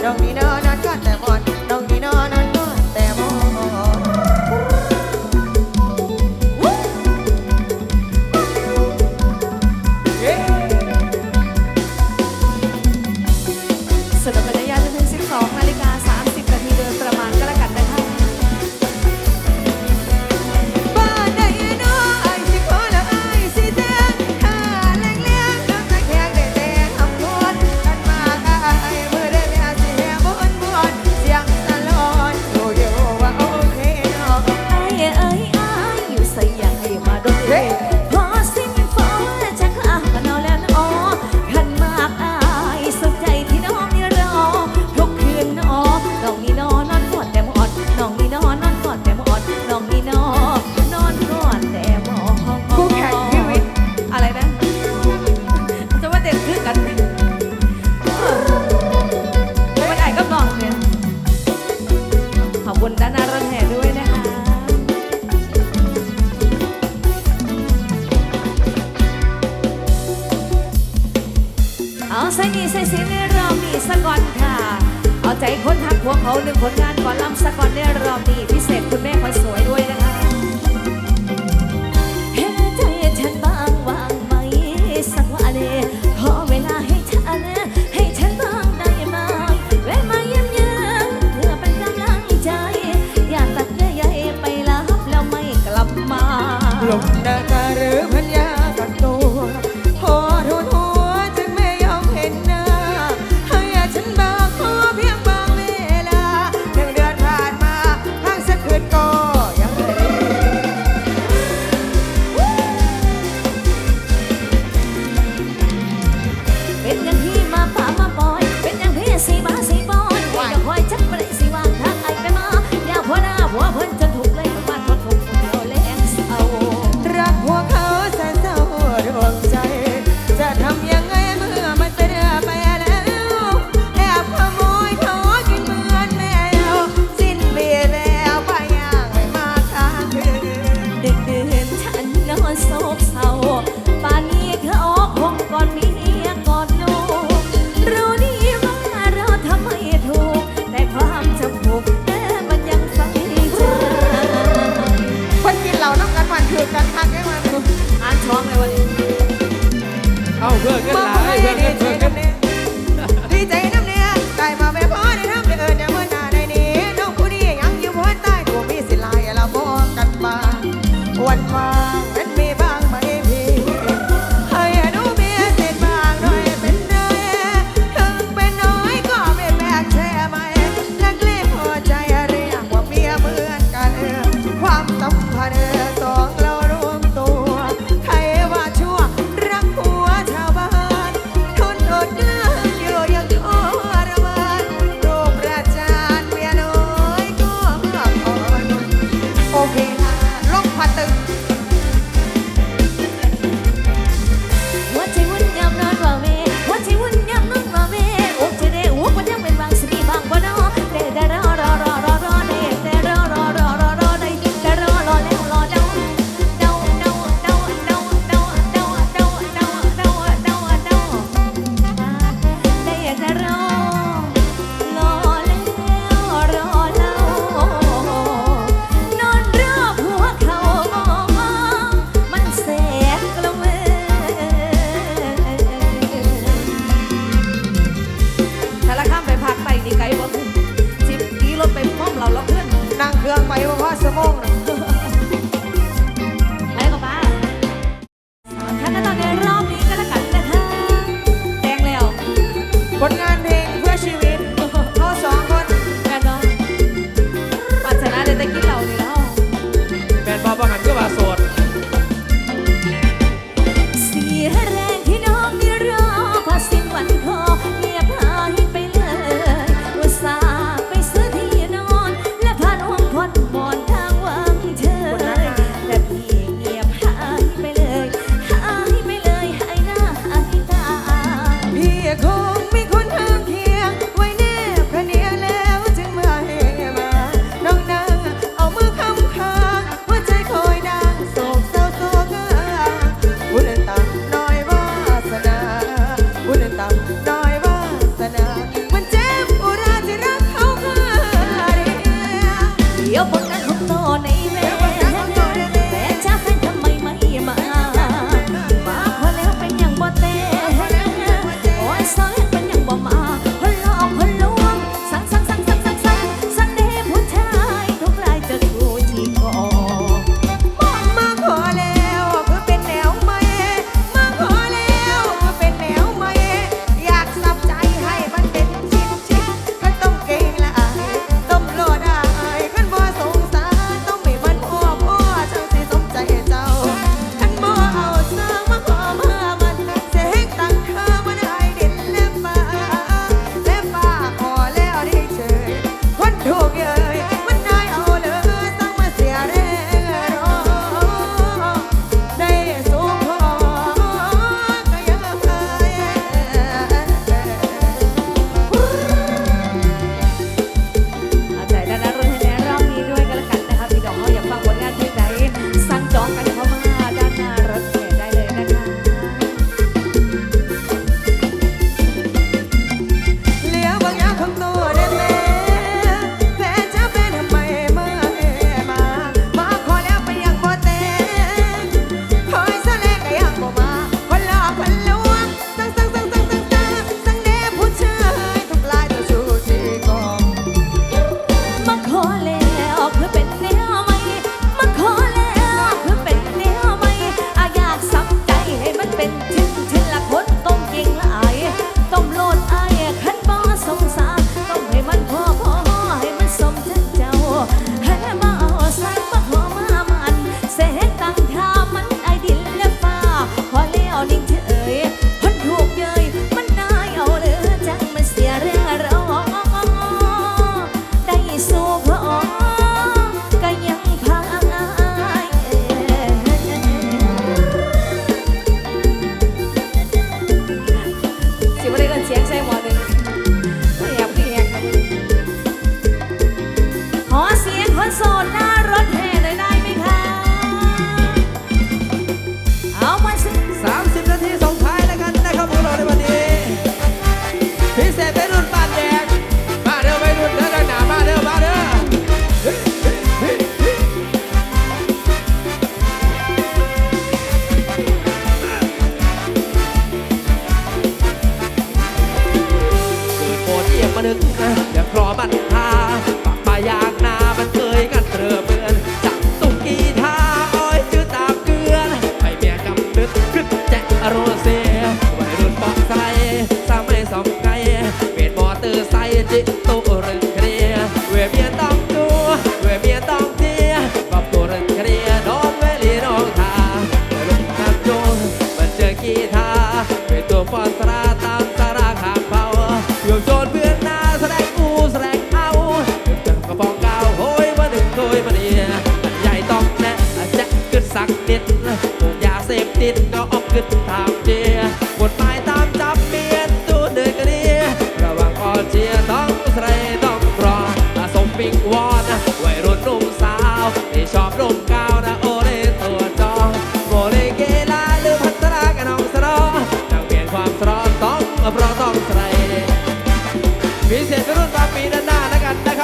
นาะน้องนี่เนาะ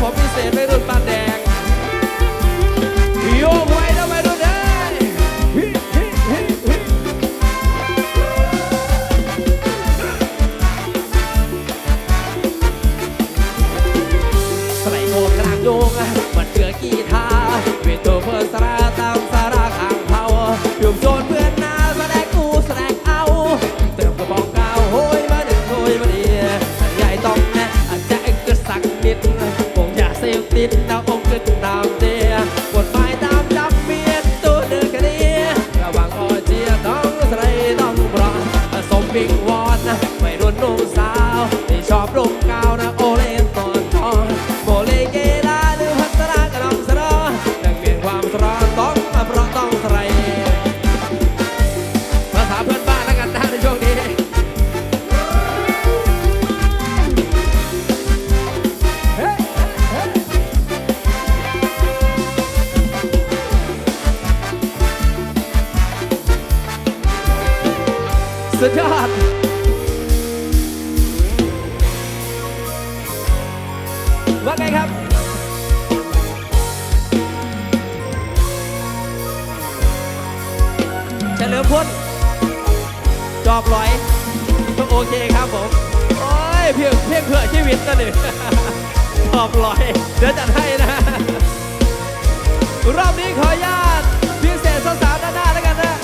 ผมพิเศษไม่รุ่นปานแด เลือพ้นจอบลอยก็โอเคครับผมโอ้ยเพียงเพียงเพื่อชีวิตนั่นึ่งจอบลอย เดี๋ยวจัดให้นะ รอบนี้ขออนุญาตพิเศษสาวๆด้าหน้าแล้วกันนะ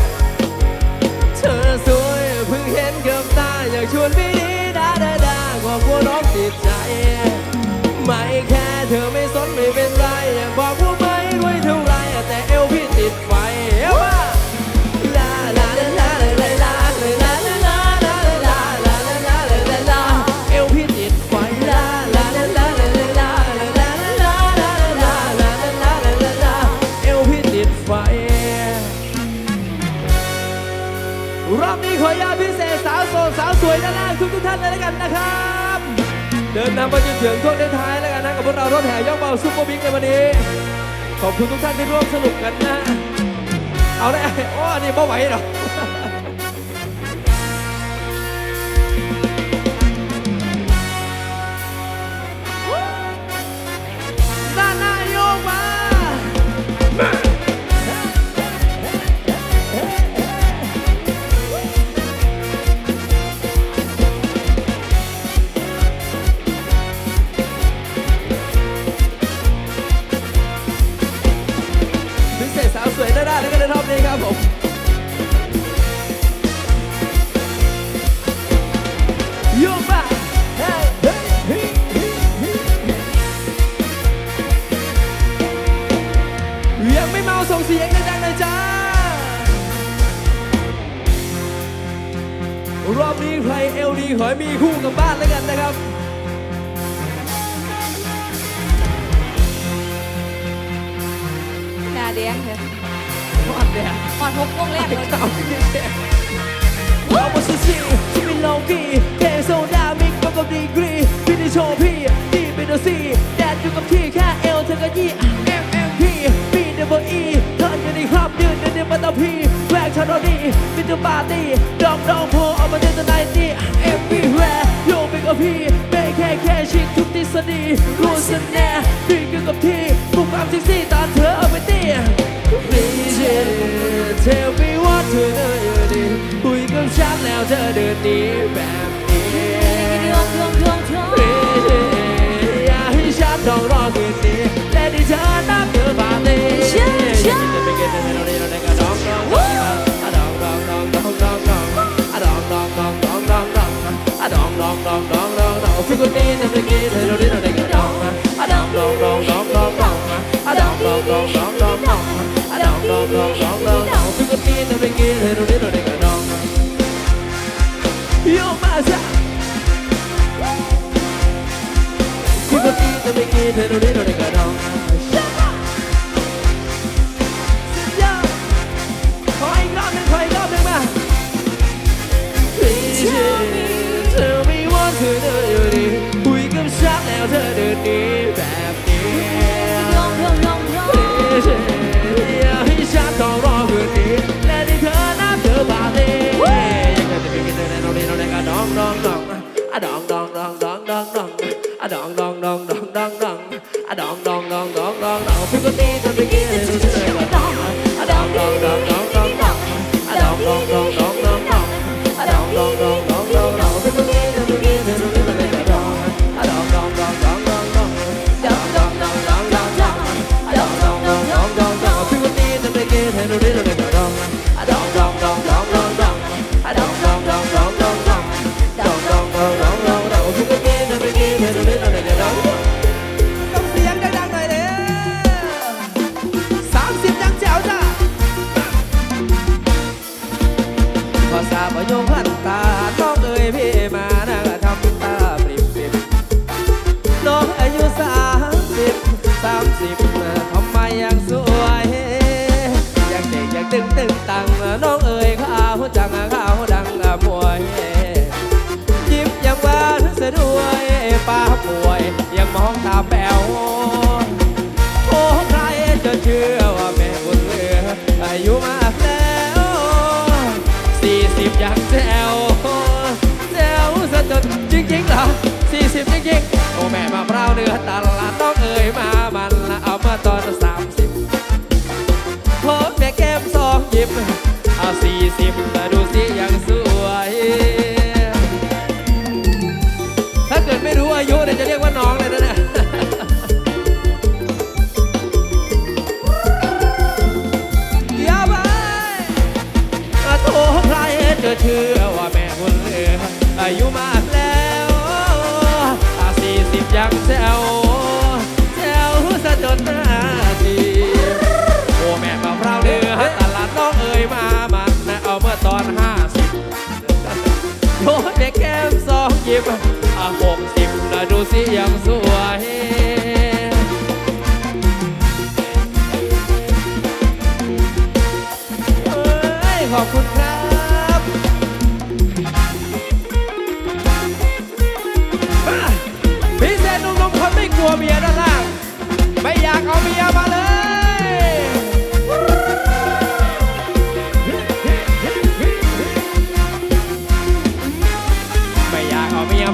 เธอสวยเพิ่งเห็นเกือบตาอยากชวนพี่นี้ดาดาดากว่าพวกน้องติดใจ ไม่แค่เธอไม่ ลยแล้วกันนะครับ เดินนำไปจนถึงช่วงท้ายแล้วกันนะกับพวกเรารถแห่ย่องเบาซุปเปอร์บิ๊กในวันนี้ ขอบคุณทุกท่านที่ร่วมสนุกกันนะ เอาได้โอ้นี่ไม่ไหวหรอ รอบนี้ครับผมยุบยังไม่เมาส่งเสียงดังๆลยจ้ารอบนี้ใครเอลดีขอยมีคู่กับบ้านแล้วกันนะครับาเลี้ยง เลยอะก่อนพบวงแรกเลย I was a C ชีวิตลงกีเทโซดามิกก็กับดีกรีพี่ได้โชว์พี่ดีเป็นโอซี่แดดอยู่กับที่แค่เอลเธอก็ยี่ MMP B W E เธออยู่ในครับยืนเดิยู่ในมาตตพีแหวกชาโรดีมิเตอรปาร์ตี้ดอมดอมโพออกมาเต้นตอนไหนนี่ Everywhere อยู่เป็นกับพี่ไม่แค่แค่ชิดทุกทฤษฎีรู้สึกแน่ดีอยู่กับที่ปลุกความเซ็กซี่ near and little little they got on. Tell me what to do, you need. We can shop now, turn the knee back. อายุมาแล้วสี่สิบยังแซวแซวสะจนดจริงจริงเหรอสี่สิบจริงจริงโอ้แม่มาเปล่าเนื้อตลาดต้องเอ่ยมามันละเอามาตอนสามสิบพร้อมแม่แก้มสองหยิบมเอาสี่สิบมาดูสิ บหกสิบนะดูสิยังสวย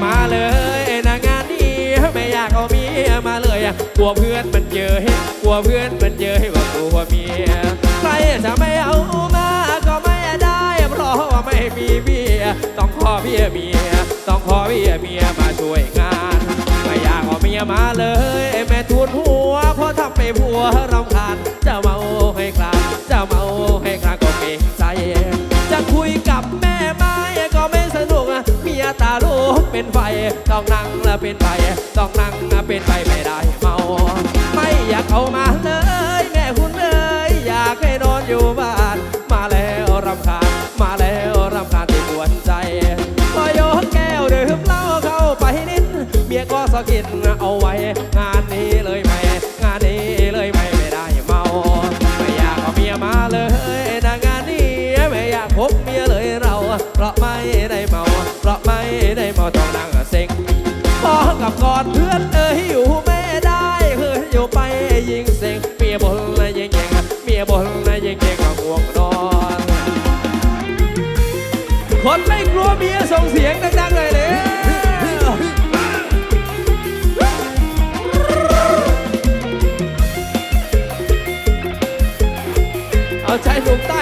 มาเลยนางานนี้ไม่อยากเอาเมียมาเลยกลัวเพื่อนมันเยอะกลัวเพื่อนมันเยอะว่ากลัวเมียใครจะไม่เอามาก็ไม่ได้เพราะว่าไม่มีเมียต้องขอเมียเมียต้องขอเมียเมียมาช่วยงานไม่อยากเอาเมียมาเลยแม่ทูนหัวเพราะทำไปผัวรำคาญจะเมาให้คลาจะเมาให้คลาก็เกรงใจจะคุยกับ ลูกเป็นไฟต้องนั่งและเป็นไฟต้องนั่งและเป็นไฟไม่ได้เมา ไม่อยากเอามาเลย แม่คุณเลยอยากให้นอนอยู่บ้าน มาแล้วรำคาญมาแล้วรำคาญที่ปวดใจพอโยนแก้วดื่มเหล้าเข้าไปนิดเบียก็สกินเอาไว้ียบ่หลายแย่งแย่งเมียบ่หลายแย่งแย่งห่วงนอนคนไม่กลัวเมียส่งเสียงดังๆเลยเลยเอาใจหนุ่มใต้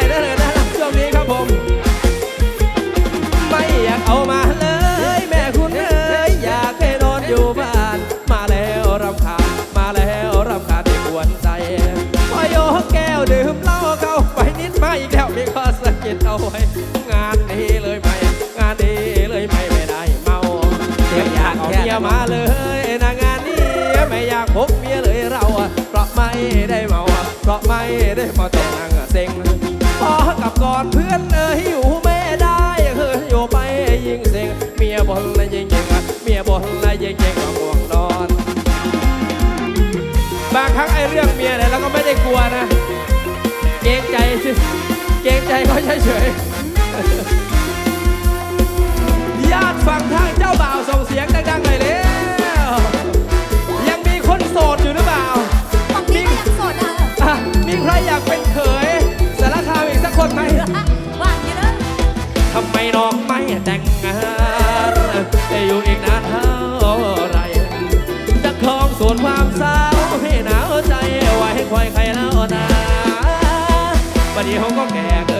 ได้มาต้องนั่งเซ็งพอกับก่อนเพื่อนเออยู่ไม่ได้เคยอยู่ไปยิงเซ็งเมียบ่นละยิงยิงเมียบ่นละยิงยิงห่วงนอน บางครั้งไอ้เรื่องเมียเนี่ยเราก็ไม่ได้กลัวนะ เกรงใจสิเกรงใจก็เฉยๆญาติฝั่งทางเจ้าบ่าวส่งเสียงดังๆเลย ควยใครแล้วนะบัดนี้เขก็แก่เกิ